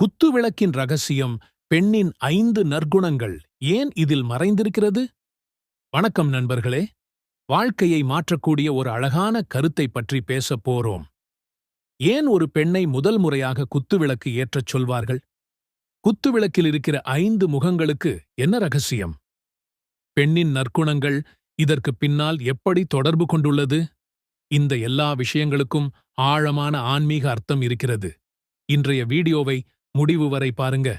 குத்துவிளக்கின் ரகசியம் பெண்ணின் ஐந்து நற்குணங்கள் ஏன் இதில் மறைந்திருக்கிறது? வணக்கம் நண்பர்களே. வாழ்க்கையை மாற்றக்கூடிய ஒரு அழகான கருத்தை பற்றி பேசப் போறோம். ஏன் ஒரு பெண்ணை முதல் முறையாக குத்துவிளக்கு ஏற்றச் சொல்வார்கள்? குத்துவிளக்கில் இருக்கிற ஐந்து முகங்களுக்கு என்ன ரகசியம்? பெண்ணின் நற்குணங்கள் இதற்கு பின்னால் எப்படி தொடர்பு கொண்டுள்ளது? இந்த எல்லா விஷயங்களுக்கும் ஆழமான ஆன்மீக அர்த்தம் இருக்கிறது. இன்றைய வீடியோவை முடிவு வரை பாருங்க.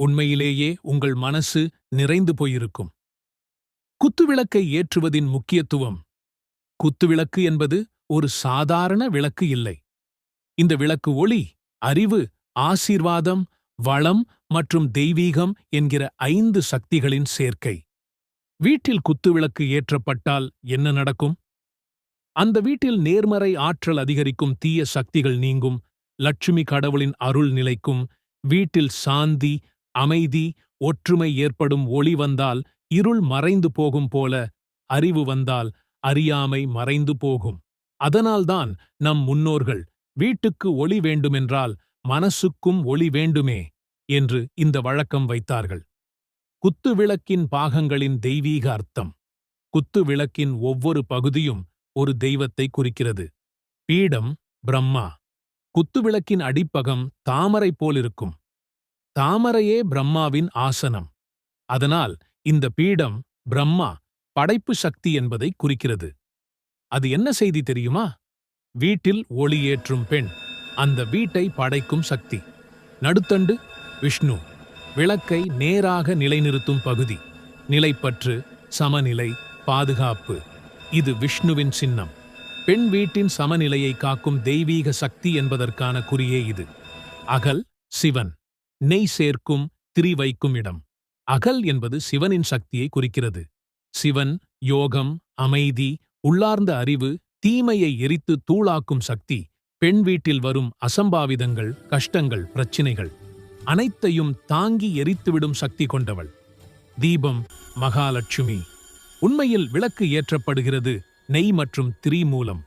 உண்மையிலேயே உங்கள் மனசு நிறைந்து போயிருக்கும். குத்துவிளக்கை ஏற்றுவதின் முக்கியத்துவம். குத்துவிளக்கு என்பது ஒரு சாதாரண விளக்கு இல்லை. இந்த விளக்கு ஒளி அறிவு ஆசீர்வாதம் வளம் மற்றும் தெய்வீகம் என்கிற ஐந்து சக்திகளின் சேர்க்கை. வீட்டில் குத்துவிளக்கு ஏற்றப்பட்டால் என்ன நடக்கும்? அந்த வீட்டில் நேர்மறை ஆற்றல் அதிகரிக்கும் தீய சக்திகள் நீங்கும். லட்சுமி கடவுளின் அருள் நிலைக்கும் வீட்டில் சாந்தி அமைதி ஒற்றுமை ஏற்படும் ஒளி வந்தால் இருள் மறைந்து போகும் போல அறிவு வந்தால் அறியாமை மறைந்து போகும். அதனால்தான் நம் முன்னோர்கள் வீட்டுக்கு ஒளி வேண்டுமென்றால் மனசுக்கும் ஒளி வேண்டுமே என்று இந்த வழக்கம் வைத்தார்கள். குத்துவிளக்கின் பாகங்களின் தெய்வீக அர்த்தம். குத்துவிளக்கின் ஒவ்வொரு பகுதியும் ஒரு தெய்வத்தை குறிக்கிறது. பீடம் பிரம்மா. குத்துவிளக்கின் அடிப்பகம் தாமரை போலிருக்கும். தாமரையே பிரம்மாவின் ஆசனம். அதனால் இந்த பீடம் பிரம்மா படைப்பு சக்தி என்பதை குறிக்கிறது. அது என்ன செய்தி தெரியுமா? வீட்டில் ஒளியேற்றும் பெண் அந்த வீட்டை படைக்கும் சக்தி. நடுத்தண்டு விஷ்ணு விளக்கை நேராக நிலைநிறுத்தும் பகுதி. நிலைப்பற்று சமநிலை பாதுகாப்பு. இது விஷ்ணுவின் சின்னம். பெண் வீட்டின் சமநிலையை காக்கும் தெய்வீக சக்தி என்பதற்கான குறியே இது. அகல் சிவன். நெய் சேர்க்கும் திரி வைக்கும் இடம். அகல் என்பது சிவனின் சக்தியை குறிக்கிறது. சிவன் யோகம் அமைதி உள்ளார்ந்த அறிவு தீமையை எரித்து தூளாக்கும் சக்தி பெண் வீட்டில் வரும் அசம்பாவிதங்கள் கஷ்டங்கள் பிரச்சினைகள். அனைத்தையும் தாங்கி எரித்துவிடும் சக்தி கொண்டவள். தீபம் மகாலட்சுமி. உண்மையில் விளக்கு ஏற்றப்படுகிறது நெய் மற்றும் திரி மூலம்.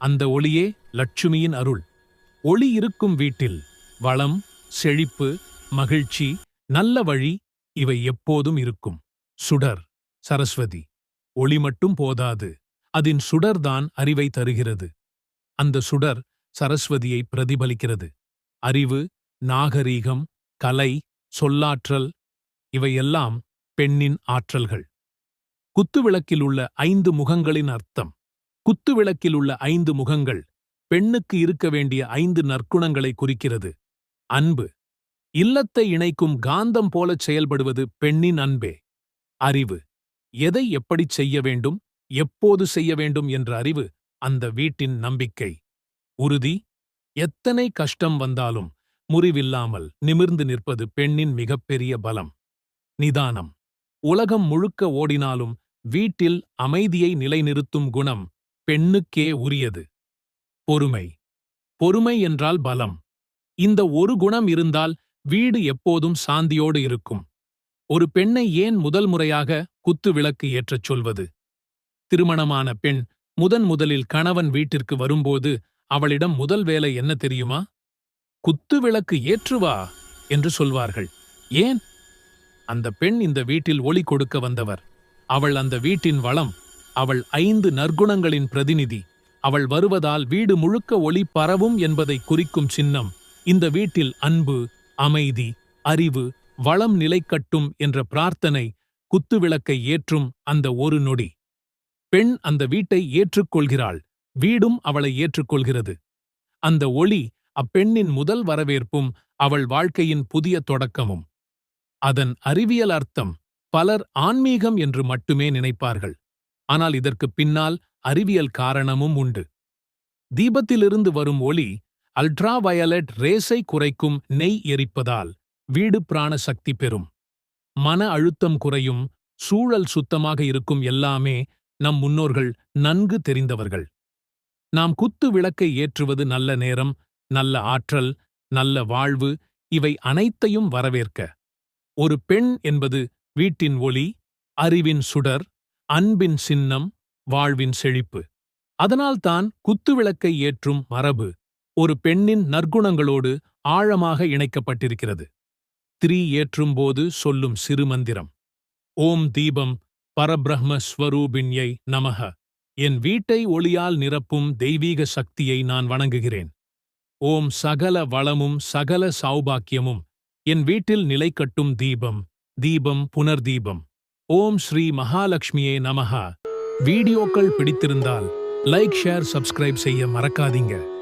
அந்த ஒளியே லட்சுமியின் அருள். ஒளி இருக்கும் வீட்டில் வளம் செழிப்பு மகிழ்ச்சி நல்ல வழி இவை எப்போதும் இருக்கும். சுடர் சரஸ்வதி. ஒளி மட்டும் போதாது. அதன் சுடர்தான் அறிவை தருகிறது. அந்த சுடர் சரஸ்வதியை பிரதிபலிக்கிறது. அறிவு நாகரீகம் கலை சொல்லாற்றல் இவையெல்லாம் பெண்ணின் ஆற்றல்கள். குத்துவிளக்கில் உள்ள ஐந்து முகங்களின் அர்த்தம். குத்துவிளக்கில் உள்ள ஐந்து முகங்கள் பெண்ணுக்கு இருக்க வேண்டிய ஐந்து நற்குணங்களை குறிக்கிறது. அன்பு. இல்லத்தை இணைக்கும் காந்தம் போலச் செயல்படுவது பெண்ணின் அன்பே. அறிவு. எதை எப்படிச் செய்ய வேண்டும் எப்போது செய்ய வேண்டும் என்ற அறிவு அந்த வீட்டின் நம்பிக்கை. உறுதி. எத்தனை கஷ்டம் வந்தாலும் முறிவில்லாமல் நிமிர்ந்து நிற்பது பெண்ணின் மிகப்பெரிய பலம். நிதானம். உலகம் முழுக்க ஓடினாலும் வீட்டில் அமைதியை நிலைநிறுத்தும் குணம் பெண்ணுக்கே உரியது. பொறுமை. பொறுமை என்றால் பலம். இந்த ஒரு குணம் இருந்தால் வீடு எப்போதும் சாந்தியோடு இருக்கும். ஒரு பெண்ணை ஏன் முதல் முறையாக குத்து விளக்கு ஏற்றச் சொல்வது? திருமணமான பெண் முதன் முதலில் கணவன் வீட்டிற்கு வரும்போது அவளிடம் முதல் வேலை என்ன தெரியுமா? குத்து விளக்கு ஏற்றுவா என்று சொல்வார்கள். ஏன்? அந்த பெண் இந்த வீட்டில் ஒளி கொடுக்க வந்தவர். அவள் அந்த வீட்டின் வளம் அவள் ஐந்து நற்குணங்களின் பிரதிநிதி. அவள் வருவதால் வீடு முழுக்க ஒளி பரவும் என்பதை குறிக்கும் சின்னம். இந்த வீட்டில் அன்பு அமைதி அறிவு வளம் நிலைக்கட்டும் என்ற பிரார்த்தனை குத்துவிளக்கை ஏற்றும் அந்த ஒரு நொடி. பெண் அந்த வீட்டை ஏற்றுக்கொள்கிறாள் வீடும் அவளை ஏற்றுக்கொள்கிறது. அந்த ஒளி அப்பெண்ணின் முதல் வரவேற்பும் அவள் வாழ்க்கையின் புதிய தொடக்கமும். அதன் அறிவியல் அர்த்தம் பலர் ஆன்மீகம் என்று மட்டுமே நினைப்பார்கள். ஆனால் இதற்கு பின்னால் அறிவியல் காரணமும் உண்டு. தீபத்திலிருந்து வரும் ஒளி அல்ட்ரா வயலட் ரேஸை குறைக்கும் நெய் எரிப்பதால் வீடு பிராண சக்தி பெறும். மன அழுத்தம் குறையும் சூழல் சுத்தமாக இருக்கும் எல்லாமே நம் முன்னோர்கள் நன்கு தெரிந்தவர்கள். நாம் குத்து விளக்கை ஏற்றுவது நல்ல நேரம் நல்ல ஆற்றல் நல்ல வாழ்வு இவை அனைத்தையும் வரவேற்க. ஒரு பெண் என்பது வீட்டின் ஒளி அறிவின் சுடர் அன்பின் சின்னம் வாழ்வின் செழிப்பு. அதனால்தான் குத்துவிளக்கை ஏற்றும் மரபு ஒரு பெண்ணின் நற்குணங்களோடு ஆழமாக இணைக்கப்பட்டிருக்கிறது. திரி ஏற்றும்போது சொல்லும் சிறுமந்திரம். ஓம் தீபம் பரபிரஹ்ம ஸ்வரூபிண்யை நமக. என் வீட்டை ஒளியால் நிரப்பும் தெய்வீக சக்தியை நான் வணங்குகிறேன். ஓம் சகல வளமும் சகல சௌபாக்கியமும். என் வீட்டில் நிலைக்கட்டும் தீபம் தீபம் புனர்தீபம். ஓம் ஸ்ரீ மகாலட்சுமியே நமஹா. வீடியோக்கள் பிடித்திருந்தால் லைக் ஷேர் சப்ஸ்கிரைப் செய்ய மறக்காதீங்க.